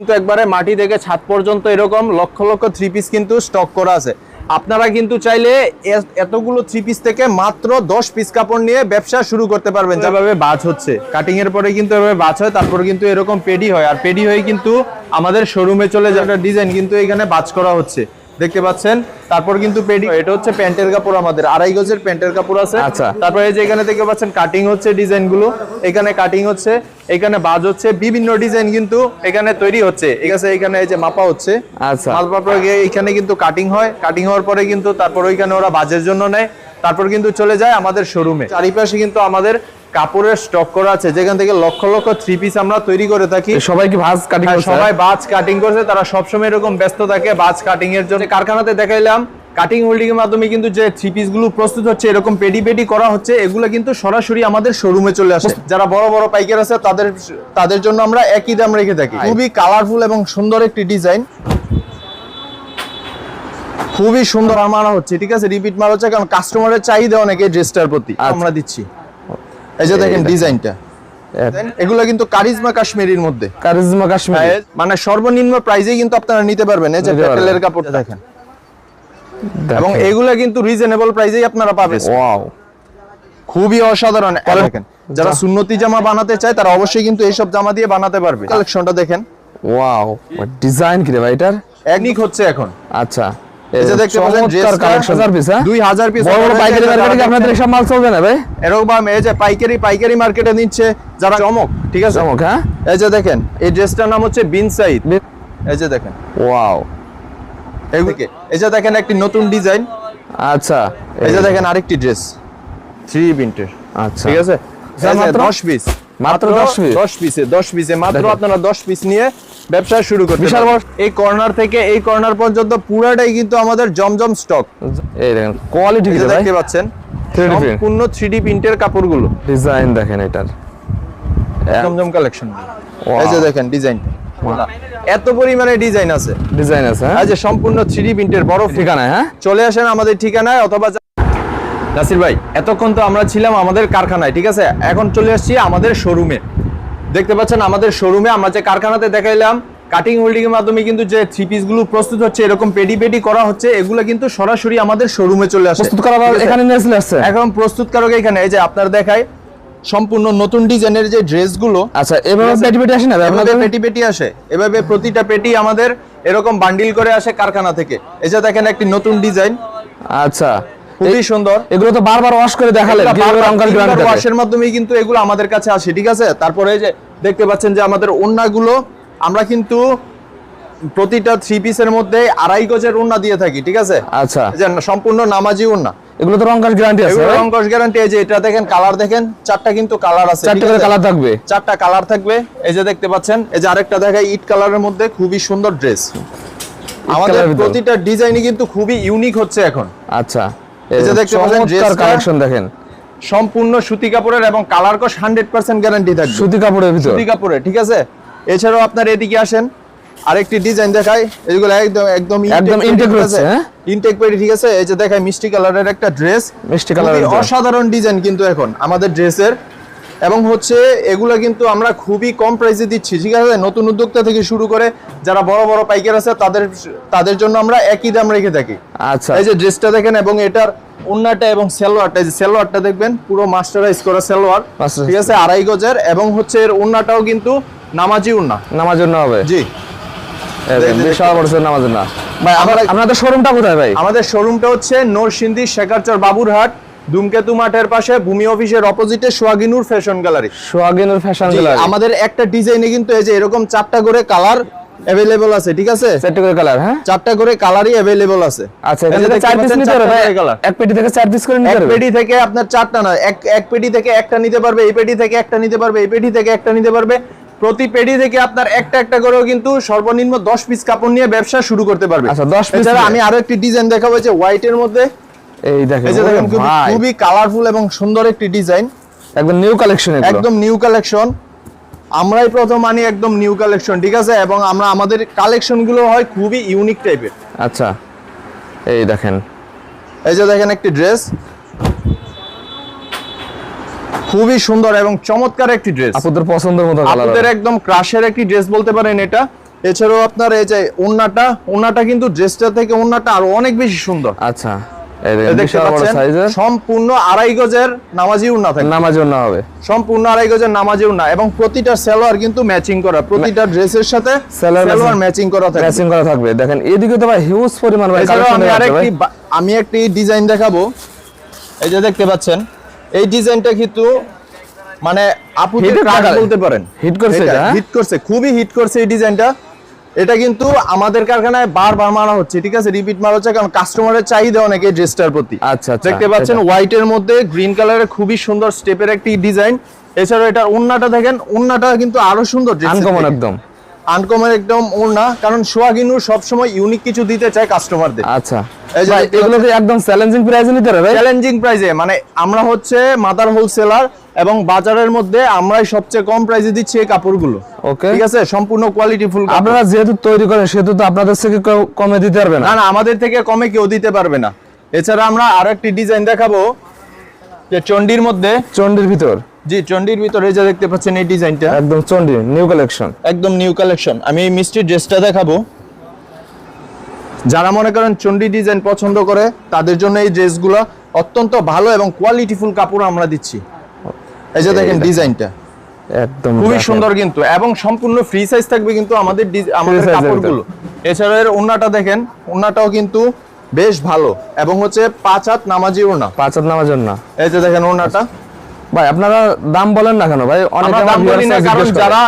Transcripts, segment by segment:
কিন্তু একবারে মাটি থেকে ছাদ পর্যন্ত এরকম লক্ষ লক্ষ থ্রি পিস কিন্তু স্টক করা আছে। আপনারা কিন্তু চাইলে এতগুলো থ্রি পিস থেকে মাত্র দশ পিস কাপড় নিয়ে ব্যবসা শুরু করতে পারবেন, যেভাবে বাজ হচ্ছে। কাটিং এর পরে কিন্তু এভাবে বাজ হয়, তারপরে কিন্তু এরকম পেডি হয়। আর পেডি হয়ে কিন্তু আমাদের শোরুমে চলে যাওয়ার ডিজাইন কিন্তু এখানে বাজ করা হচ্ছে। দেখতে পাচ্ছেন। তারপর কিন্তু পেডি এটা হচ্ছে প্যান্টের কাপড় আমাদের। আড়াই গজের প্যান্টের কাপড় আছে। আচ্ছা। তারপরে এই যে এখানে দেখতে পাচ্ছেন কাটিং হচ্ছে ডিজাইনগুলো এখানে কাটিং হচ্ছে এখানে বাজ হচ্ছে বিভিন্ন ডিজাইন কিন্তু এখানে তৈরি হচ্ছে। ঠিক আছে এখানে এই যে মাপা হচ্ছে। আচ্ছা। মাপা এখানে কিন্তু কাটিং হয়। কাটিং হওয়ার পরে কিন্তু তারপর ওইখানে ওরা বাজের জন্য নেয়। তারপর কিন্তু চলে যায় আমাদের শোরুমে চারিপাশে কিন্তু আমাদের কাপড়ের স্টক করা আছে যেখান থেকে লক্ষ লক্ষ থ্রি পিস আমরা তৈরি করে থাকি। সবাই কি ভাঁজ কাটিং হ্যাঁ, সবাই বাজ কাটিং করছে তারা সবসময় এরকম ব্যস্ত থাকে বাজ কাটিং এর জন্য। কারখানাতে দেখাইলাম কাটিং হোল্ডিং এর মাধ্যমে কিন্তু যে থ্রি পিসগুলো প্রস্তুত হচ্ছে এরকম পেডি পেডি করা হচ্ছে এগুলো কিন্তু সরাসরি আমাদের শোরুমে চলে আসে। যারা বড় বড় পাইকার আছে তাদের তাদের জন্য আমরা একই দাম রেখে থাকি। খুবই কালারফুল এবং সুন্দর একটি ডিজাইন খুবই সুন্দর মারা হচ্ছে ঠিক আছে? রিপিট মারা হচ্ছে কারণ কাস্টমারের চাহিদা অনেক এই ড্রেসটার প্রতি আচ্ছা। আমরা দিচ্ছি। এই যে দেখেন ডিজাইনটা এগুলো কিন্তু কারিজমা কাশ্মীরির মধ্যে। কারিজমা কাশ্মীর। মানে সর্বনিম্ন কিন্তু আপনারা নিতে পারবেন এই যে প্যাটেলের কাপড়টা। দেখেন। এবং এগুলা কিন্তু রিজনেবল প্রাইজেই আপনারা পাবেন। ওয়াও খুবই অসাধারণ। দেখেন যারা সুন্নতি জামা বানাতে চায় তারা অবশ্যই কিন্তু এইসব জামা দিয়ে বানাতে পারবে। কালেকশনটা দেখেন। ওয়াও ডিজাইন কি রে ভাই এটার? একনিক হচ্ছে এখন। আচ্ছা। এই দেখতে পাচ্ছেন ড্রেসটা কালেকশন পিস হ্যাঁ দুই হাজার পিস বড় বড় পাইকারি মার্কেটে আপনাদের সব মাল চলবে না ভাই? এরকম এই যে পাইকারি পাইকারি মার্কেটে নিচ্ছে যারা চমক ঠিক আছে? চমক হ্যাঁ? এই যে দেখেন এই ড্রেসটার নাম হচ্ছে বিন সাইদ। এই যে দেখেন। ওয়াও। এগুলিকে এই যে দেখেন একটি নতুন ডিজাইন। আচ্ছা। এই যে দেখেন আরেকটি ড্রেস থ্রি প্রিন্টের আচ্ছা। ঠিক আছে? স্যার, মাত্র- দশ পিস মাত্র 10 piece? দশ পিসে দশ পিসে মাত্র আপনারা দশ পিস নিয়ে ব্যবসা শুরু করতে বিশাল এই কর্নার থেকে এই কর্নার পর্যন্ত পুরাটাই কিন্তু আমাদের জমজম স্টক এই দেখেন কোয়ালিটি ভাই। দেখতে পাচ্ছেন? সম্পূর্ণ থ্রি ডি প্রিন্টের কাপড়গুলো। ডিজাইন দেখেন এটার। জমজম কালেকশন এই যে দেখেন ডিজাইন এত পরিমাণে ডিজাইন আছে। ডিজাইন আছে হ্যাঁ? যে সম্পূর্ণ থ্রি প্রিন্টের বড় ঠিকানায় হ্যাঁ? চলে আসেন আমাদের ঠিকানায় অথবা নাসির ভাই এতক্ষণ তো আমরা ছিলাম আমাদের কারখানায় ঠিক আছে? এখন চলে আসছি আমাদের শোরুমে দেখতে পাচ্ছেন আমাদের শোরুমে আমরা যে কারখানাতে দেখাইলাম কাটিং হোল্ডিং এর মাধ্যমে কিন্তু যে থ্রি পিসগুলো প্রস্তুত হচ্ছে এরকম পেডি পেডি করা হচ্ছে এগুলো কিন্তু সরাসরি আমাদের শোরুমে চলে আসে প্রস্তুত করা এখানে নিয়ে চলে আসছে? এখন প্রস্তুতকারক এখানে এই যে আপনার দেখায় সম্পূর্ণ নতুন ডিজাইনের যে ড্রেসগুলো আচ্ছা এভাবে পেটি পেটি আসে না? আপনাদের পেটি আসে। এভাবে প্রতিটা পেটি আমাদের এরকম বান্ডিল করে আসে কারখানা থেকে। এই যে দেখেন একটি নতুন ডিজাইন। আচ্ছা। খুবই সুন্দর। এগুলো তো বারবার ওয়াশ করে ওয়াশের মাধ্যমেই কিন্তু এগুলো আমাদের কাছে আসে ঠিক আছে? তারপরে এই যে দেখতে পাচ্ছেন যে আমাদের ওন্নাগুলো আমরা কিন্তু প্রতিটা থ্রি পিসের মধ্যে আড়াই গজের ওন্না দিয়ে থাকি ঠিক আছে? আচ্ছা। সম্পূর্ণ নামাজি ওন্না এগুলো তো রং কাল গ্যারান্টি আছে? রংকশ গ্যারান্টি এই যে এটা দেখেন কালার দেখেন চারটা কিন্তু কালার আছে চারটে করে কালার থাকবে। চারটা কালার থাকবে এই যে দেখতে পাচ্ছেন এই যে আরেকটা দেখায় ইট কালারের মধ্যে খুবই সুন্দর ড্রেস আমাদের। প্রতিটা ডিজাইনই কিন্তু খুবই ইউনিক হচ্ছে এখন। আচ্ছা। এই দেখতে পাচ্ছেন ড্রেসটা- কালেকশন দেখেন। সম্পূর্ণ সুতি কাপড়ের এবং কালার কস হান্ড্রেড পার্সেন্ট গ্যারান্টি থাকবে। সুতি কাপড়ের ভিতর। সুতি কাপড়ে ঠিক আছে? এছাড়াও আপনার এদিকে আসেন আরেকটি ডিজাইন দেখাই। এইগুলো একদম একদম একদম ইনটেক রয়েছে, হ্যাঁ? ইনটেক পেডি ঠিক আছে? এই যে দেখাই মিষ্টি কালারের একটা ড্রেস মিষ্টি কালারের অসাধারণ ডিজাইন কিন্তু এখন আমাদের ড্রেসের এবং হচ্ছে এগুলো কিন্তু আমরা খুবই কম প্রাইসে দিচ্ছি। ঠিক আছে নতুন উদ্যোক্তা থেকে শুরু করে যারা বড় বড় পাইকার আছে তাদের তাদের জন্য আমরা একই দাম রেখে থাকি। আচ্ছা। এই যে ড্রেসটা দেখেন এবং এটার ওন্নাটা এবং সেলোয়ারটা এই যে সেলোয়ারটা দেখবেন পুরো মাস্টারাইজ করা সেলোয়ার। ঠিক আছে আড়াই গজের এবং হচ্ছে এর ওন্নাটাও কিন্তু নামাজি উন্না। নামার জন্য হবে? জি। বিশাল বড় নামার ভাই আমরা শোরুমটা কোথায় ভাই? আমাদের শোরুমটা হচ্ছে নরসিংদী শেখারচর বাবুরহাট। ধূমকেতু মাঠের পাশে ভূমি অফিসের অপোজিটে Swaginur fashion gallery Sohaginur fashion gallery আমাদের একটা ডিজাইনে কিন্তু এই যে এরকম চারটা করে কালার অ্যাভেলেবল আছে ঠিক আছে? চারটে করে কালার হ্যাঁ? চারটা করে কালারই অ্যাভেলেবল আছে। আচ্ছা এখানে চার পিস নিতে পারবে? এক পেটি থেকে চার পিস করে নিতে এক পেটি থেকে আপনার চারটা না এক এক পেটি থেকে একটা নিতে পারবে এই পেটি থেকে একটা নিতে পারবে এই পেটি থেকে একটা নিতে পারবে। প্রতি পেটি থেকে আপনার একটা একটা করেও কিন্তু সর্বনিম্ন দশ পিস কাপড় নিয়ে ব্যবসা শুরু করতে পারবে। আচ্ছা, 10 piece এছাড়া নিয়ে। আমি আরও একটি ডিজাইন দেখাবো যে হোয়াইট এর মধ্যে। এই দেখেন এই যে দেখেন খুবই- কালারফুল এবং সুন্দর একটি ডিজাইন একদম নিউ কালেকশন একদম নিউ কালেকশন আমরাই প্রথম আনি একদম নিউ কালেকশন ঠিক আছে? এবং আমরা আমাদের কালেকশনগুলো হয় খুবই ইউনিক টাইপের আচ্ছা এই দেখেন। এই যে দেখেন একটি ড্রেস খুবই সুন্দর এবং চমৎকার একটি ড্রেস আপুদের পছন্দের মতো আপনাদের একদম ক্রাশের একটি ড্রেস বলতে পারেন এটা। এছাড়াও আপনার এই যে ওন্নাটা ওন্নাটা কিন্তু ড্রেসটা থেকে ওন্নাটা আরও অনেক বেশি সুন্দর। আচ্ছা। সম্পূর্ণ আড়াই গজের নামাজি উন্না থাকে হবে। সম্পূর্ণ আড়াই গজের নামাজি উন্না এবং প্রতিটা সালোয়ার কিন্তু ম্যাচিং করা প্রতিটা ড্রেসের সাথে সালোয়ার ম্যাচিং করা থাকে ম্যাচিং করা থাকবে। দেখেন এদিকে তো ভাই হিউজ পরিমাণ ভাই আমি আরেকটি আমি একটি ডিজাইন দেখাবো। এই যে দেখতে পাচ্ছেন এই ডিজাইনটা কিন্তু মানে টাকা- বলতে পারেন। Hit করছে? হিট করছে খুবই হিট করছে এই ডিজাইনটা এটা কিন্তু আমাদের কারখানায় বারবার মারা হচ্ছে ঠিক আছে? রিপিট মারা হচ্ছে কারণ কাস্টমারের চাহিদা অনেক এই ড্রেসটার প্রতি। আচ্ছা, আচ্ছা, দেখতে পাচ্ছেন হোয়াইট এর মধ্যে গ্রিন কালারের খুবই সুন্দর স্টেপের একটি ডিজাইন এছাড়াও এটা ওন্নাটা দেখেন ওন্নাটা কিন্তু আরও সুন্দর আনকমন একদম। আনকমন একদম ওন্না কারণ সোয়াগিনুর সবসময় ইউনিক কিছু দিতে চায় কাস্টমারদের আচ্ছা। ভাই এগুলো কি একদম চ্যালেঞ্জিং প্রাইসে নিতে হবে চ্যালেঞ্জিং প্রাইসে মানে আমরা হচ্ছে মাদার হোলসেলার এবং বাজারের মধ্যে আমরাই সবচেয়ে কম প্রাইসে দিচ্ছি এই কাপড়গুলো। ওকে ঠিক আছে? সম্পূর্ণ কোয়ালিটি ফুল আপনারা যেহেতু তৈরি করেন সেহেতু তো আপনাদের থেকে কমে দিতে পারবে না। না আমাদের থেকে কমে কেউ দিতে পারবে না। এছাড়া আমরা আরও একটি ডিজাইন দেখাবো যে চন্ডির মধ্যে চন্ডির ভিতর। জি চন্ডির ভিতরে যে দেখতে পাচ্ছেন এই ডিজাইনটা। একদম চন্ডি নিউ কালেকশন একদম নিউ কালেকশন আমি এই মিষ্টির ড্রেসটা দেখাবো। যারা মনে করেন চন্ডি ডিজাইন পছন্দ করে তাদের জন্য এই ড্রেসগুলো অত্যন্ত ভালো এবং কোয়ালিটিফুল কাপড় আমরা দিচ্ছি। এই যে দেখেন। ডিজাইনটা। একদম খুবই সুন্দর কিন্তু এবং সম্পূর্ণ ফ্রি সাইজ থাকবে কিন্তু আমাদের আমাদের কাপড়গুলো। এছাড়া এর ওন্নাটা দেখেন ওন্নাটাও কিন্তু বেশ ভালো এবং হচ্ছে পাঁচ হাত নামাজি ওন্না পাঁচ হাত নামার জন্য এই যে দেখেন ওন্নাটা ভাই আপনারা দাম বলেন না কেন ভাই? অনেকে দাম বলি না কারণ যারা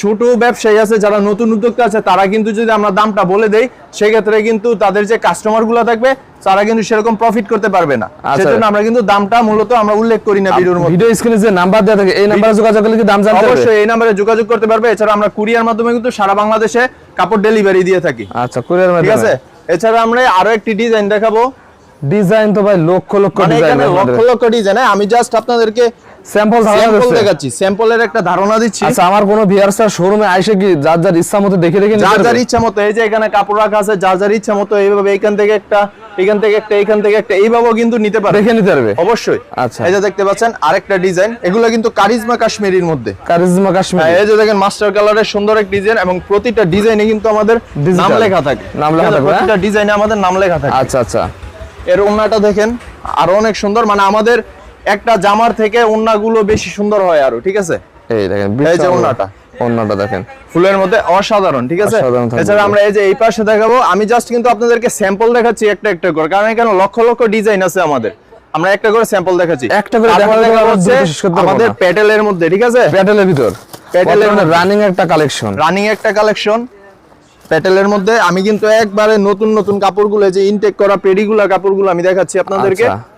ছোট ব্যবসায়ী আছে যারা নতুন উদ্যোক্তা আছে তারা কিন্তু যদি আমরা দামটা বলে দেই সেক্ষেত্রে কিন্তু তাদের যে কাস্টমারগুলো থাকবে তারা কিন্তু সেরকম প্রফিট করতে পারবে না। আচ্ছা। সেজন্য আমরা কিন্তু দামটা মূলত আমরা উল্লেখ করি না ভিডিওর মধ্যে। ভিডিও স্ক্রিনে যে নাম্বার দেওয়া থাকে এই নাম্বারে যোগাযোগ করলে কি দাম জানতে পারবে অবশ্যই এই নাম্বারে যোগাযোগ করতে পারবে। এছাড়া আমরা কুরিয়ার মাধ্যমে কিন্তু সারা বাংলাদেশে কাপড় ডেলিভারি দিয়ে থাকি। আচ্ছা কুরিয়ার মাধ্যমে। ঠিক আছে? এছাড়া আমরা আরও একটি ডিজাইন দেখাবো। ডিজাইন তো ভাই লক্ষ লক্ষ মানে ডিজাইন এখানে লক্ষ লক্ষ ডিজাইন আমি জাস্ট আপনাদেরকে স্যাম্পল স্যাম্পল দেখাচ্ছি স্যাম্পলের একটা ধারণা দিচ্ছি। আচ্ছা আমার কোনো ভিউয়ার্সরা শোরুমে আইসে কি যার যার ইচ্ছা মতো দেখে দেখে যার যার ইচ্ছা মতো এই যে এখানে কাপড় রাখা আছে যার যার ইচ্ছা মতো এইভাবে এখান থেকে একটা এখান থেকে একটা এখান থেকে একটা এইভাবেও কিন্তু নিতে পারে দেখে নিতে পারবে। অবশ্যই। আচ্ছা। এই যে দেখতে পাচ্ছেন আরেকটা ডিজাইন এগুলো কিন্তু কারিজমা কাশ্মীরির মধ্যে। কারিজমা কাশ্মীর। হ্যাঁ, এই যে দেখেন মাস্টার কালারের সুন্দর এক ডিজাইন এবং প্রতিটা ডিজাইনে কিন্তু আমাদের নাম লেখা থাকে। নাম লেখা? থাকবে, হ্যাঁ? প্রতিটা ডিজাইনে আমাদের নাম লেখা থাকে। আচ্ছা আচ্ছা। এর ওন্নাটা দেখেন আরও অনেক সুন্দর মানে আমাদের একটা জামার থেকে ওন্নাগুলো বেশি সুন্দর হয় আরও ঠিক আছে? এই দেখেন এই যে ওন্নাটা। ওন্নাটা দেখেন। ফুলের মধ্যে অসাধারণ ঠিক আছে? এছাড়া আমরা এই যে এই পাশে দেখাবো আমি জাস্ট কিন্তু আপনাদেরকে স্যাম্পল দেখাচ্ছি একটা একটা করে কারণ এখানে লক্ষ লক্ষ ডিজাইন আছে আমাদের। আমরা একটা করে স্যাম্পল দেখাচ্ছি। একটা করে তারপর দেখালে দেখা আমরা হচ্ছে দুটো শেষ করতে পারব আমাদের। প্যাটেলের মধ্যে ঠিক আছে? প্যাটেলের ভিতর। প্যাটেলের মধ্যে। রানিং একটা কালেকশন রানিং একটা কালেকশন প্যাটেলের মধ্যে আমি কিন্তু একবারে নতুন নতুন কাপড়গুলো যে ইনটেক করা পেডিগুলা কাপড়গুলো আমি দেখাচ্ছি আপনাদেরকে। আচ্ছা।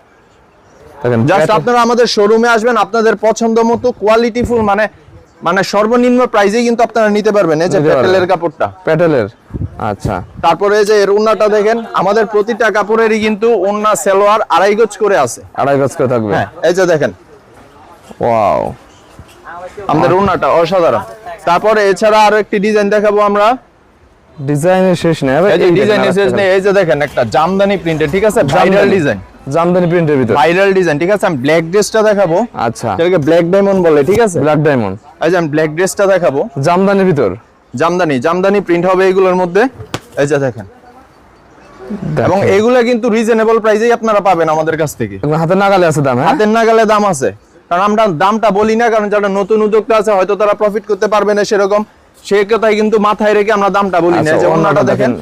জাস্ট আপনারা আমাদের শোরুমে আসবেন আপনাদের পছন্দ মতো কোয়ালিটিফুল মানে মানে সর্বনিম্ন প্রাইজেই কিন্তু আপনারা নিতে পারবেন। এই যে প্যাটেলের কাপড়টা। প্যাটেলের আচ্ছা। তারপরে এই যে এর উন্নাটা দেখেন আমাদের প্রতিটা কাপড়েরই কিন্তু উন্না সেলোয়ার আড়াই গজ করে আছে। আড়াই গজ করে থাকবে। হ্যাঁ এই যে দেখেন। ওয়াও আমাদের উন্নাটা অসাধারণ। তারপরে এছাড়া আরও একটি ডিজাইন দেখাবো আমরা। ডিজাইনের শেষ নেই এই যে ডিজাইন এসেছে এই যে দেখেন একটা জামদানি প্রিন্টের ঠিক আছে? ভাইরাল ডিজাইন জামদানি প্রিন্টের ভিতর। ভাইরাল ডিজাইন ঠিক আছে? আমি ব্ল্যাক ড্রেসটা দেখাবো। আচ্ছা। যেটাকে ব্ল্যাক ডায়মন্ড বলে ঠিক আছে? ব্ল্যাক ডায়মন্ড এই যে আমি ব্ল্যাক ড্রেসটা দেখাবো। জামদানির ভিতর। জামদানি জামদানি প্রিন্ট হবে এগুলোর মধ্যে। এই যে দেখেন। এবং। এগুলো কিন্তু রিজনেবল প্রাইসেই আপনারা পাবেন আমাদের কাছ থেকে। এগুলো হাতে নাগালে আছে দাম হ্যাঁ? হাতের নাগালে দাম আছে। কারণ আমরা দামটা বলি না কারণ যারা নতুন উদ্যোক্তা আছে হয়তো তারা প্রফিট করতে পারবে না সেরকম। সে কথাই কিন্তু মাথায় রেখে আমরা দামটা বলি না। আচ্ছা, যে ওন্নাটা দেখেন।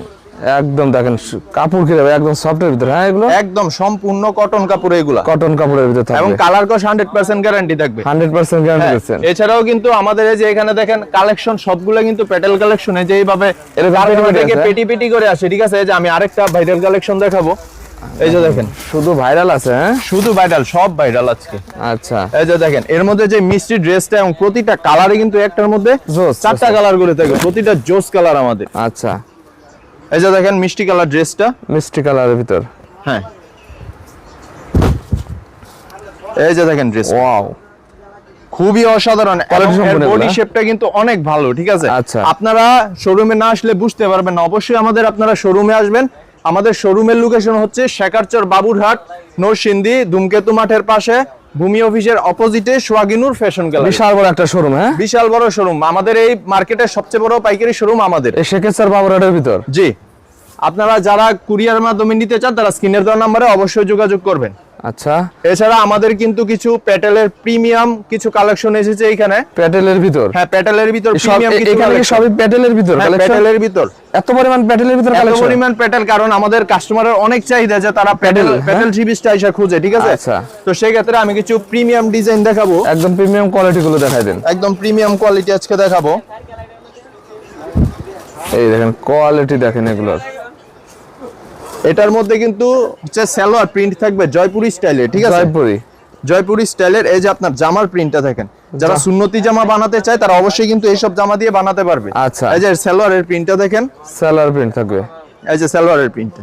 একদম দেখেন কাপড় কি হবে? একদম সফটের ভিতর হ্যাঁ এগুলো? একদম সম্পূর্ণ কটন কাপড় এগুলা। কটন কাপড়ের ভিতর এবং কালার কস হান্ড্রেড পার্সেন্ট গ্যারান্টি থাকবে। হান্ড্রেড পার্সেন্ট গ্যারান্টি দিচ্ছেন। এছাড়াও কিন্তু আমাদের এই যে এখানে দেখেন কালেকশন সবগুলো কিন্তু পেটেল কালেকশন এই যে এইভাবে থেকে পেটি পেটি করে আসে ঠিক আছে? এই যে আমি আরেকটা ভাইরাল কালেকশন দেখাবো। এই যে দেখেন। শুধু ভাইরাল আছে হ্যাঁ? শুধু ভাইরাল সব ভাইরাল আজকে। আচ্ছা। এই যে দেখেন এর মধ্যে যে মিষ্টি ড্রেসটা এবং প্রতিটা কালারে কিন্তু একটার মধ্যে চারটা কালার করে থাকে প্রতিটা জোস কালার আমাদের। আচ্ছা। এই যে দেখেন মিষ্টি কালার ড্রেসটা। মিষ্টি কালারের ভিতর। হ্যাঁ। এই যে দেখেন ড্রেস। ওয়াও। খুবই অসাধারণ। বডি শেপটা কিন্তু অনেক ভালো ঠিক আছে? আচ্ছা। আপনারা শোরুমে না আসলে বুঝতে পারবেন না। অবশ্যই আমাদের আপনারা শোরুমে আসবেন। আমাদের শোরুমের লোকেশন হচ্ছে শেখারচর বাবুরহাট নরসিংদী ধূমকেতু মাঠের পাশে। ভূমি অফিসের অপোজিটে সোয়াগিনুর ফ্যাশন গ্যালারি বিশাল বড় একটা শোরুম হ্যাঁ? বিশাল বড় শোরুম আমাদের এই মার্কেটের সবচেয়ে বড় পাইকারি শোরুম আমাদের। এই শেখেশ্বর বাবুরাটের ভিতর? জি। আপনারা যারা কুরিয়ার মাধ্যমে নিতে চান তারা স্ক্রিনের দেওয়া নাম্বারে অবশ্যই যোগাযোগ করবেন। আচ্ছা। এছাড়া আমাদের কিন্তু কিছু প্যাটেলের প্রিমিয়াম কিছু কালেকশন এসেছে এখানে প্যাটেলের ভিতর? হ্যাঁ প্যাটেলের ভিতর প্রিমিয়াম কিছু এখানে সবই প্যাটেলের ভিতর হ্যাঁ? প্যাটেলের ভিতর। এত পরিমাণ প্যাটেলের ভিতর এত পরিমাণ প্যাটেল কারণ আমাদের কাস্টমারের অনেক চাহিদা যে তারা প্যাটেল প্যাটেল, প্যাটেল জিবিসটা এসে খুঁজে ঠিক আছে? আচ্ছা। তো সেই ক্ষেত্রে আমি কিছু প্রিমিয়াম ডিজাইন দেখাবো। একদম প্রিমিয়াম কোয়ালিটি গুলো দেখাই দেন। একদম প্রিমিয়াম কোয়ালিটি আজকে দেখাবো। এই দেখেন কোয়ালিটি দেখেন এগুলোর। এটার মধ্যে কিন্তু হচ্ছে সালোয়ার প্রিন্ট থাকবে জয়পুরি স্টাইলে ঠিক আছে? জয়পুরি। জয়পুরি স্টাইলের এই যে আপনার জামার প্রিন্টটা দেখেন। যারা সুন্নতি জামা বানাতে চায় তারা অবশ্যই কিন্তু এইসব জামা দিয়ে বানাতে পারবে। আচ্ছা। এই যে সালোয়ারের প্রিন্টটা দেখেন। সেলার প্রিন্ট থাকবে। এই যে সালোয়ারের প্রিন্টটা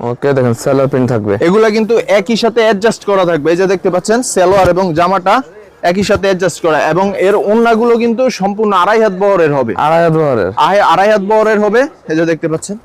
ওকে দেখেন সেলার প্রিন্ট থাকবে। এগুলা কিন্তু একই সাথে অ্যাডজাস্ট করা থাকবে। এই যে দেখতে পাচ্ছেন সালোয়ার এবং জামাটা একই সাথে অ্যাডজাস্ট করা। এবং এর ওন্নাগুলো কিন্তু সম্পূর্ণ আড়াই হাত বহরের হবে। আড়াই হাত বহরের। আড়াই আড়াই হাত বহরের হবে। এই যে দেখতে পাচ্ছেন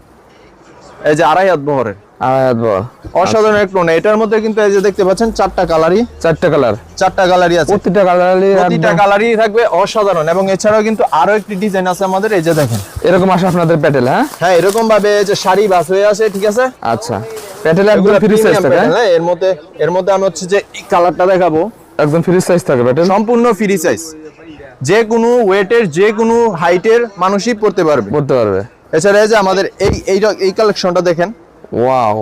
এই যে আড়াই হাত বহরের আড়াই হাত বহর অসাধারণ এক লোন এটার মধ্যে কিন্তু এই যে দেখতে পাচ্ছেন চারটা কালারই। চারটে কালার। চারটা কালারই আছে। প্রতিটা কালারই প্রতিটা কালারই থাকবে অসাধারণ। এবং এছাড়াও কিন্তু আরও একটি ডিজাইন আছে আমাদের এই যে দেখেন। এরকম আসে আপনাদের প্যাটেল হ্যাঁ? হ্যাঁ এরকম ভাবে যে শাড়ি বাস হয়ে আছে ঠিক আছে? আচ্ছা। প্যাটেল একদম এগুলা ফ্রি সাইজ থাকে হ্যাঁ? হ্যাঁ, এর মধ্যে এর মধ্যে আমি হচ্ছে যে এই কালারটা দেখাবো। একদম ফ্রি সাইজ থাকে প্যাটেল। সম্পূর্ণ ফ্রি সাইজ যে কোনো ওয়েটের যে কোনো হাইটের মানুষই পড়তে পারবে। পড়তে পারবে। এছাড়া এই যে আমাদের এই এই এই কালেকশনটা দেখেন। ওয়াও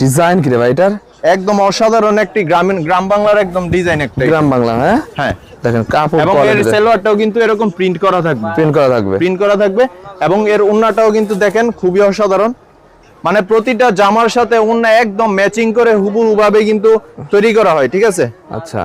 ডিজাইন কি রে ভাই এটার? একদম অসাধারণ একটি গ্রামীণ গ্রাম বাংলার একদম ডিজাইন একটা গ্রাম বাংলা হ্যাঁ? হ্যাঁ। দেখেন কাপড় এবং এর সেলোয়ারটাও কিন্তু এরকম প্রিন্ট করা থাকবে। প্রিন্ট করা থাকবে। প্রিন্ট করা থাকবে এবং এর ওন্নাটাও কিন্তু দেখেন খুবই অসাধারণ। মানে প্রতিটা জামার সাথে ওন্না একদম ম্যাচিং করে হুবহু ভাবে কিন্তু তৈরি করা হয় ঠিক আছে? আচ্ছা।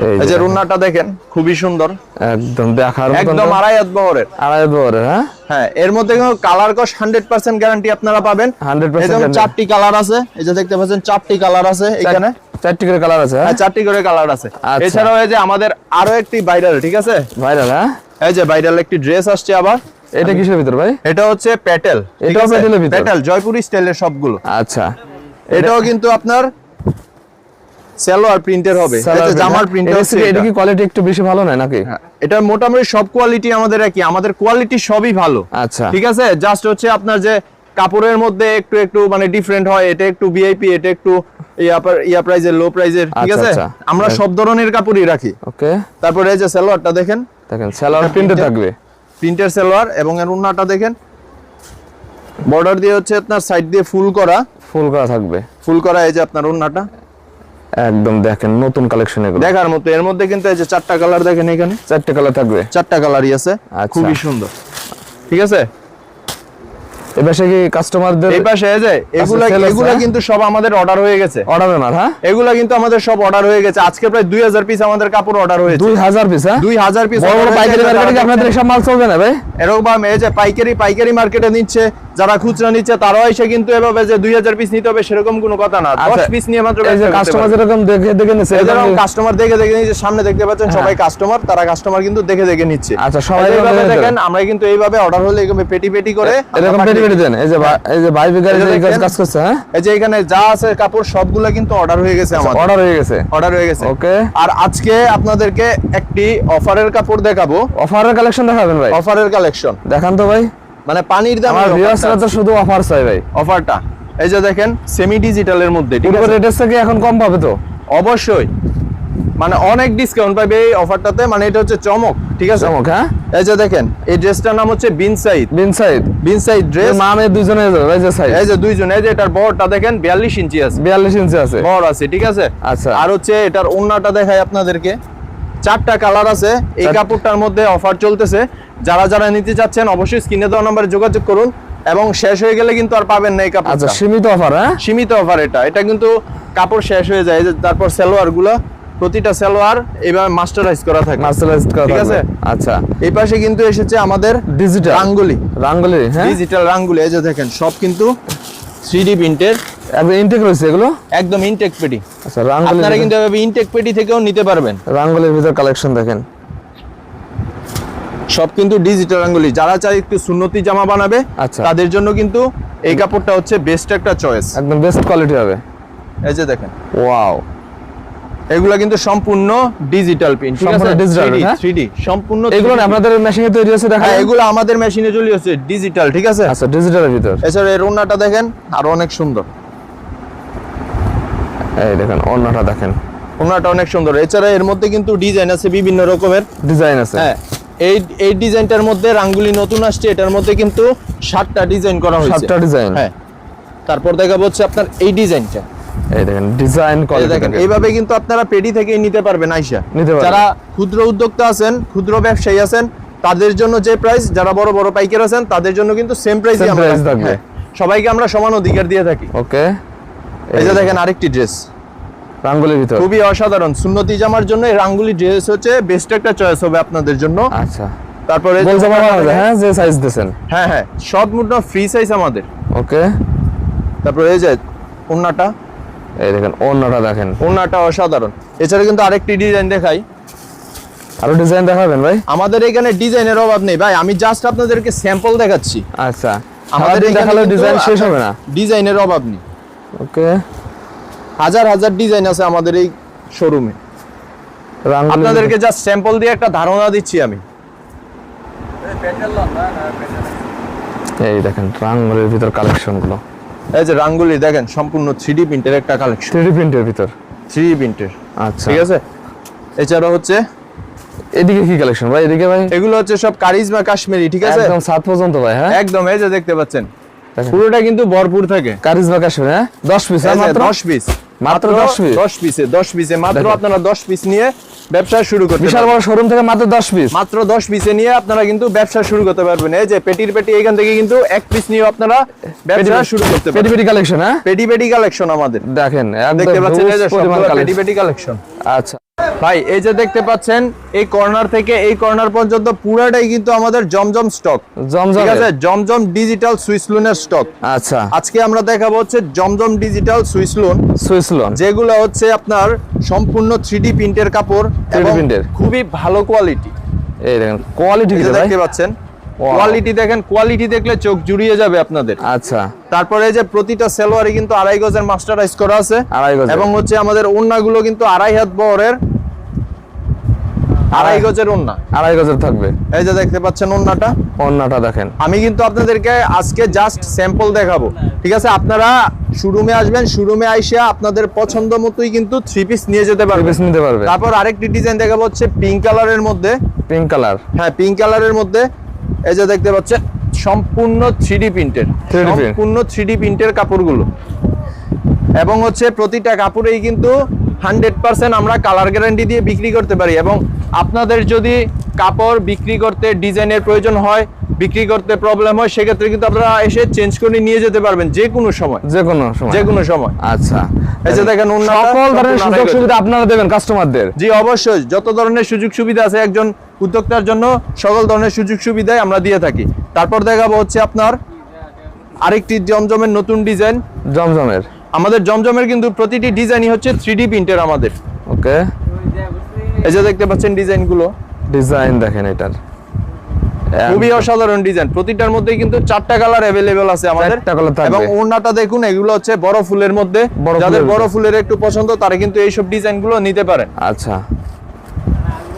এই এই যে যে দেখেন খুবই সুন্দর। একদম দেখার একদম আড়াই হাত বহরের। আড়াই হাত বহরের হ্যাঁ? হ্যাঁ এর মধ্যে কালার কস হান্ড্রেড পার্সেন্ট গ্যারান্টি আপনারা পাবেন। 100% এই যেমন guarantee। চারটি কালার আছে। এই যে দেখতে পাচ্ছেন চারটি কালার আছে এখানে। চারটি করে কালার আছে হ্যাঁ? চারটি করে কালার আছে। আচ্ছা। এছাড়াও এই যে আমাদের আরও একটি ভাইরাল ঠিক আছে? ভাইরাল হ্যাঁ? এই যে ভাইরাল একটি ড্রেস আসছে আবার। এটা কিসের ভিতর ভাই? এটা হচ্ছে প্যাটেল? প্যাটেলের ভিতর? প্যাটেল জয়পুরি স্টাইলের সবগুলো। আচ্ছা। এটাও কিন্তু আপনার সালোয়ার প্রিন্টের হবে। যে জামার প্রিন্ট এটা হচ্ছে এটা এটা। কি কোয়ালিটি একটু বেশি ভালো নয় নাকি? হ্যাঁ, এটা মোটামুটি সব কোয়ালিটি আমাদের একই। আমাদের কোয়ালিটি সবই ভালো। আচ্ছা। ঠিক আছে? জাস্ট হচ্ছে আপনার যে কাপড়ের মধ্যে একটু একটু মানে ডিফারেন্ট হয় এটা একটু ভিআইপি এটা একটু ইয়া ইয়া প্রাইজের লো প্রাইজের ঠিক আচ্ছা, আছে? আচ্ছা। আমরা সব ধরনের কাপড়ই রাখি। ওকে তারপরে এই যে সালোয়ারটা দেখেন। দেখেন সেলার প্রিন্টে থাকবে। প্রিন্টের সালোয়ার এবং এর উন্নাটা দেখেন। বর্ডার দিয়ে হচ্ছে আপনার সাইড দিয়ে ফুল করা। ফুল করা থাকবে। ফুল করা এই যে আপনার উন্নাটা একদম দেখেন নতুন কালেকশন এগুলো। দেখার মতো এর মধ্যে কিন্তু এই যে চারটা কালার দেখেন এখানে। চারটা কালার থাকবে? চারটা কালারই আছে। আচ্ছা। খুবই সুন্দর। ঠিক আছে? কি কাস্টমারদের এই পাশে এই এগুলা এগুলা হ্যাঁ? কিন্তু সব আমাদের অর্ডার হয়ে গেছে। অর্ডার হ্যাঁ? এগুলা কিন্তু আমাদের সব অর্ডার হয়ে গেছে। আজকে প্রায় দুই হাজার পিস আমাদের কাপড় অর্ডার হয়েছে। দুই হাজার পিস হ্যাঁ? দুই হাজার পিস বড় পাইকারি মার্কেটে আপনাদের এসব মাল চলবে না ভাই? এরকম এই যে পাইকারি পাইকারি মার্কেটে নিচ্ছে যারা খুচরা নিচ্ছে তারাও এসে কিন্তু এভাবে যে দুই হাজার পিস নিতে হবে সেরকম কোনো কথা না। দশ আচ্ছা, পিস নিয়ে মাত্র এই যে কাস্টমার যেরকম দেখে দেখে নিছে এরকম কাস্টমার দেখে দেখে নিচ্ছে সামনে দেখতে পাচ্ছেন সবাই কাস্টমার তারা কাস্টমার কিন্তু দেখে দেখে নিচ্ছে। আচ্ছা, সবাই এইভাবে দেখেন আমরা কিন্তু এইভাবে অর্ডার হলে এরকম পেটি পেটি করে এরকম পেটি পাঠিয়ে দেন। এই যে এই যে ভাই বিগারে যে যে কাজ করছে হ্যাঁ? এই যে এখানে যা আছে কাপড় সবগুলা কিন্তু অর্ডার হয়ে গেছে আমাদের। অর্ডার হয়ে গেছে। অর্ডার হয়ে গেছে। Okay. আর আজকে আপনাদেরকে একটি অফারের কাপড় দেখাবো। অফারের কালেকশন দেখাবেন ভাই। অফারের কালেকশন দেখান তো ভাই। মানে পানির দাম আমার ভিউয়ার্সরা তো শুধু অফার চাই ভাই। অফারটা। এই যে দেখেন সেমি ডিজিটালের মধ্যে ঠিক আছে? রেটের থেকে এখন কম পাবে তো? অবশ্যই। মানে অনেক ডিসকাউন্ট পাবে এই অফারটাতে মানে এটা হচ্ছে চমক ঠিক আছে? চমক হ্যাঁ? এই যে দেখেন এই ড্রেসটার নাম হচ্ছে বিন সাইদ বিন সাইড বিন সাইদ ড্রেস মা মেয়ে দুজনে যাবে যে সাইড এই যে দুইজন এই যে এটার বহরটা দেখেন বিয়াল্লিশ ইঞ্চি আছে। বিয়াল্লিশ ইঞ্চি আছে। বহর আছে ঠিক আছে? আচ্ছা। আর হচ্ছে এটার ওন্নাটা দেখাই আপনাদেরকে। চারটা কালার আছে। এই কাপড়টার মধ্যে অফার চলতেছে। যারা যারা নিতে চাচ্ছেন অবশ্যই স্ক্রিনে দেওয়া নম্বরে যোগাযোগ করুন। এবং শেষ হয়ে গেলে কিন্তু আর পাবেন না এই কাপড় আচ্ছা সীমিত অফার হ্যাঁ? সীমিত অফার এটা। এটা কিন্তু কাপড় শেষ হয়ে যায়। এই তারপর সালোয়ারগুলো প্রতিটা সালোয়ার এইভাবে মাস্টারাইজ করা থাকে মার্সেলাইজ করা ঠিক আছে? আচ্ছা। এই পাশে কিন্তু এসেছে আমাদের ডিজিটাল রাঙ্গুলি। রাঙ্গুলি হ্যাঁ? ডিজিটাল রাঙ্গুলি এই যে দেখেন সব কিন্তু থ্রি প্রিন্টের একবার ইনটেক রয়েছে এগুলো? একদম ইনটেক পেটি আচ্ছা রাঙ্গুলি আপনারা কিন্তু এভাবে ইনটেক পেটি থেকেও নিতে পারবেন। রাঙ্গুলির ভিতর কালেকশন দেখেন। সব কিন্তু ডিজিটাল রাঙ্গুলি। যারা চায় একটু সুন্নতি জামা বানাবে আচ্ছা। তাদের জন্য কিন্তু এই কাপড়টা হচ্ছে বেস্ট একটা চয়েস একদম বেস্ট কোয়ালিটি হবে। এই যে দেখেন। ওয়াও এগুলা কিন্তু সম্পূর্ণ ডিজিটাল প্রিন্ট সম্পূর্ণ digital, 3D, হ্যাঁ? 3D সম্পূর্ণ এগুলো 3D আপনাদের মেশিনে তৈরি হচ্ছে দেখা হ্যাঁ এগুলো আমাদের মেশিনে চলে হচ্ছে ডিজিটাল ঠিক আছে? আচ্ছা ডিজিটালের ভিতর। এছাড়া এর ওন্নাটা দেখেন আর অনেক সুন্দর। এই দেখেন অন্যটা দেখেন। ওন্নাটা অনেক সুন্দর। এছাড়া এর মধ্যে কিন্তু ডিজাইন আছে বিভিন্ন রকমের। ডিজাইন আছে। হ্যাঁ এই এই ডিজাইনটার মধ্যে রাঙ্গুলি নতুন আসছে এটার মধ্যে কিন্তু সাতটা ডিজাইন করা হয়েছে। সাতটা ডিজাইন হ্যাঁ তারপর দেখাবো হচ্ছে আপনার এই ডিজাইনটা এই দেখেন ডিজাইন দেখেন এইভাবে কিন্তু আপনারা পেডি থেকে নিতে পারবেন আইসা। নিতে পারবেন। যারা ক্ষুদ্র উদ্যোক্তা আছেন ক্ষুদ্র ব্যবসায়ী আছেন তাদের জন্য যে প্রাইস যারা বড় বড় পাইকার আছেন তাদের জন্য কিন্তু সেম প্রাইস Same price থাকবে। সবাইকে আমরা সমান অধিকার দিয়ে থাকি। ওকে। এই যে দেখেন আরেকটি ড্রেস রাঙ্গুলির ভিতর। খুবই অসাধারণ। সুন্নতি জামার জন্য এই রাঙ্গুলি ড্রেস হচ্ছে বেস্ট একটা চয়েস হবে আপনাদের জন্য। আচ্ছা। তারপরে হ্যাঁ যে সাইজ দিয়েছেন। হ্যাঁ হ্যাঁ সব মোট ফ্রি সাইজ আমাদের। ওকে। তারপরে এই যে ওন্নাটা এই দেখেন অন্যটা দেখেন। ওন্নাটা অসাধারণ। এছাড়া কিন্তু আরেকটি ডিজাইন দেখাই। আরও ডিজাইন দেখাবেন ভাই? আমাদের এখানে ডিজাইনের অভাব নেই। ভাই আমি জাস্ট আপনাদেরকে স্যাম্পল দেখাচ্ছি। আচ্ছা। আমাদের দেখালে ডিজাইন শেষ হবে না? ডিজাইনের অভাব নেই। ওকে। হাজার হাজার ডিজাইন আছে আমাদের এই শোরুমে আপনাদেরকে জাস্ট স্যাম্পল দিয়ে একটা ধারণা দিচ্ছি আমি। এই দেখেন রাঙ্গুলির ভিতর কালেকশনগুলো এই যে রাঙ্গুলি দেখেন সম্পূর্ণ থ্রি প্রিন্টের একটা কালেকশন থ্রি প্রিন্টের ভিতর। থ্রি প্রিন্টের আচ্ছা। ঠিক আছে? এছাড়া হচ্ছে এদিকে কি কালেকশন ভাই? এদিকে ভাই? এগুলো হচ্ছে সব কারিজমা কাশ্মীরি ঠিক আছে? একদম সাত পর্যন্ত ভাই হ্যাঁ? একদম এই যে দেখতে পাচ্ছেন। পুরোটা কিন্তু ভরপুর থাকে। কারিজমা কাশ্মীরি হ্যাঁ? দশ পিস মাত্র? দশ পিস মাত্র 10 পিস। দশ পিসে দশ পিসে মাত্র আপনারা দশ পিস নিয়ে ব্যবসা শুরু করতে বিশাল। বড় শোরুম থেকে মাত্র দশ পিস। মাত্র দশ পিসে নিয়ে আপনারা কিন্তু ব্যবসা শুরু করতে পারবেন। এই যে পেটির পেটি এখান থেকে কিন্তু এক পিস নিয়ে আপনারা ব্যবসা শুরু করতে পেটি পারবেন। পেটি কালেকশন হ্যাঁ? পেটি পেটি কালেকশন আমাদের। দেখেন দেখতে পাচ্ছেন এই যে পেটি পেটি কালেকশন আচ্ছা। ভাই এই যে দেখতে পাচ্ছেন এই কর্নার থেকে এই কর্নার পর্যন্ত পুরাটাই কিন্তু আমাদের জমজম স্টক জমজম ঠিক আছে? জমজম ডিজিটাল সুইস লোনের স্টক আচ্ছা। আজকে আমরা দেখাবো হচ্ছে Zamzam digital Swiss lawn Swiss lawn যেগুলো হচ্ছে আপনার সম্পূর্ণ থ্রি প্রিন্টের কাপড় 3D প্রিন্টের। খুবই ভালো কোয়ালিটি এই দেখেন কোয়ালিটি দেখতে পাচ্ছেন. কোয়ালিটি দেখেন কোয়ালিটি দেখলে চোখ জুড়িয়ে যাবে আপনাদের। আচ্ছা। তারপরে এই যে প্রতিটা সেলোয়ারে কিন্তু আড়াই গজের মাস্টারাইজ করা আছে। আড়াই গজের। এবং হচ্ছে আমাদের ওন্নাগুলো কিন্তু আড়াই হাত বহরের আড়াই গজের ওন্না আড়াই গজের থাকবে। এই যে দেখতে পাচ্ছেন ওন্নাটা দেখেন। আমি কিন্তু আপনাদেরকে আজকে জাস্ট স্যাম্পল দেখাবো। ঠিক আছে আপনারা শোরুমে আসবেন শোরুমে আইসা আপনাদের পছন্দ মতোই কিন্তু থ্রি পিস নিয়ে যেতে পারবেন। পিস নিতে পারবে। তারপর আরেকটি ডিজাইন দেখাবো হচ্ছে পিঙ্ক কালারের মধ্যে। পিঙ্ক কালার হ্যাঁ পিঙ্ক কালারের মধ্যে। এই যে দেখতে পাচ্ছেন সম্পূর্ণ থ্রি প্রিন্টের সম্পূর্ণ থ্রি প্রিন্টের কাপড়গুলো। এবং হচ্ছে প্রতিটা কাপড়েই কিন্তু হান্ড্রেড পার্সেন্ট আমরা কালার গ্যারান্টি দিয়ে বিক্রি করতে পারি। এবং আপনাদের যদি কাপড় বিক্রি করতে ডিজাইনের প্রয়োজন হয় বিক্রি করতে প্রবলেম হয় সেক্ষেত্রে কিন্তু আপনারা এসে চেঞ্জ করে নিয়ে যেতে পারবেন যে কোনো সময়। যে কোনো সময়। যে কোনো সময়। আচ্ছা। এই যে দেখেন সকল ধরনের সুযোগ সুবিধা আপনারা দেবেন কাস্টমারদের জি অবশ্যই। যত ধরনের সুযোগ সুবিধা আছে একজন উদ্যোক্তার জন্য সকল ধরনের সুযোগ সুবিধাই আমরা দিয়ে থাকি। তারপর দেখাবো হচ্ছে আপনার আরেকটি জমজমের নতুন ডিজাইন। জমজমের? আমাদের জমজমের কিন্তু প্রতিটি ডিজাইনই হচ্ছে থ্রি ডি প্রিন্টের আমাদের। ওকে। এই যে দেখতে পাচ্ছেন ডিজাইনগুলো। ডিজাইন দেখেন এটার। খুবই অসাধারণ ডিজাইন। প্রতিটার মধ্যেই কিন্তু চারটা কালার অ্যাভেলেবেল আছে আমাদের। এবং ওড়নাটা দেখুন এগুলো হচ্ছে বড় ফুলের মধ্যে। বড় যাদের বড় ফুলের একটু পছন্দ তারা কিন্তু এইসব ডিজাইনগুলো নিতে পারেন। আচ্ছা।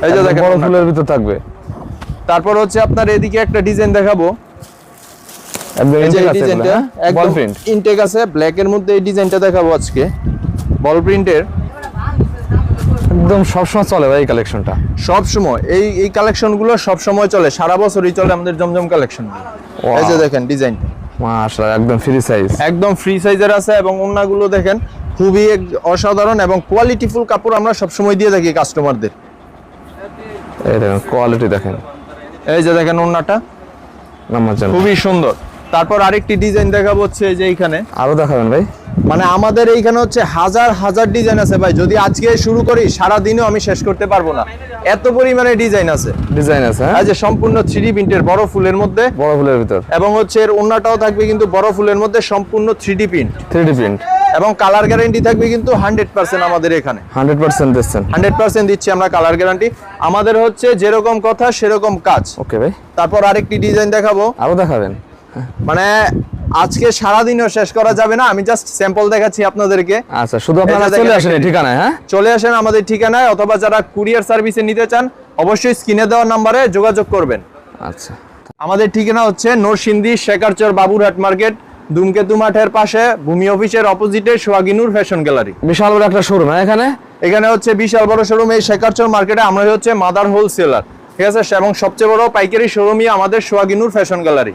এই যে দেখেন বড় ফুলের ভিতর থাকবে। তারপর হচ্ছে আপনার এদিকে একটা ডিজাইন দেখাবো। একদম আছে? বল প্রিন্ট ইনটেক আছে ব্ল্যাক এর মধ্যে এই ডিজাইনটা দেখাবো আজকে। বল প্রিন্টের একদম সবসময় চলে ভাই এই কালেকশনটা সব সময় এই এই কালেকশনগুলো সব সময় চলে সারা বছরই চলে আমাদের জমজম কালেকশন. এই যে দেখেন ডিজাইন। মাশাআল্লাহ একদম ফ্রি সাইজ একদম ফ্রি সাইজের আছে এবং ওন্নাগুলো দেখেন খুবই অসাধারণ এবং কোয়ালিটিফুল কাপড় আমরা সবসময় দিয়ে থাকি কাস্টমারদের এই দেখেন কোয়ালিটি দেখেন। এই যে দেখেন ওন্নাটা নামার খুবই সুন্দর। তারপর আরেকটি ডিজাইন দেখাবো হচ্ছে এই যে এইখানে। আরও দেখাবেন ভাই। মানে আমাদের এইখানে হচ্ছে হাজার হাজার ডিজাইন আছে ভাই। যদি আজকে শুরু করি সারা দিনেও আমি শেষ করতে পারব না। এত পরিমাণে ডিজাইন আছে। ডিজাইন আছে হ্যাঁ? যে সম্পূর্ণ থ্রি প্রিন্টের বড় ফুলের মধ্যে। বড় ফুলের ভিতর। এবং হচ্ছে এর ওন্নাটাও থাকবে কিন্তু বড় ফুলের মধ্যে সম্পূর্ণ থ্রি প্রিন্ট থ্রি প্রিন্ট এবং কালার গ্যারান্টি থাকবে কিন্তু হান্ড্রেড পার্সেন্ট আমাদের এখানে। হান্ড্রেড পার্সেন্ট দিচ্ছেন। হান্ড্রেড পার্সেন্ট দিচ্ছি আমরা কালার গ্যারান্টি আমাদের হচ্ছে যেরকম কথা সেরকম কাজ। ওকে ভাই। তারপর আরেকটি ডিজাইন দেখাবো। আরও দেখাবেন। মানে আজকে সারাদিনও শেষ করা যাবে না। আমি জাস্ট স্যাম্পল দেখাচ্ছি আপনাদেরকে। আচ্ছা শুধু আপনারা চলে আসেন ঠিকানায় হ্যাঁ? চলে আসেন আমাদের ঠিকানায় অথবা যারা কুরিয়ার সার্ভিসে নিতে চান অবশ্যই স্ক্রিনে দেওয়া নাম্বারে যোগাযোগ করবেন। আচ্ছা। আমাদের ঠিকানা হচ্ছে নরসিংদী শেখারচর বাবুরহাট মার্কেট ধূমকেতু মাঠের পাশে ভূমি অফিসের অপোজিটে সোয়াগিনুর ফ্যাশন গ্যালারি। বিশাল বড় একটা শোরুম হ্যাঁ এখানে? এখানে হচ্ছে বিশাল বড় শোরুম এই শেখারচর মার্কেটে আমরা হচ্ছে মাদার হোলসেলার ঠিক আছে? এবং সবচেয়ে বড় পাইকারি শোরুমই আমাদের সোয়াগিনুর ফ্যাশন গ্যালারি।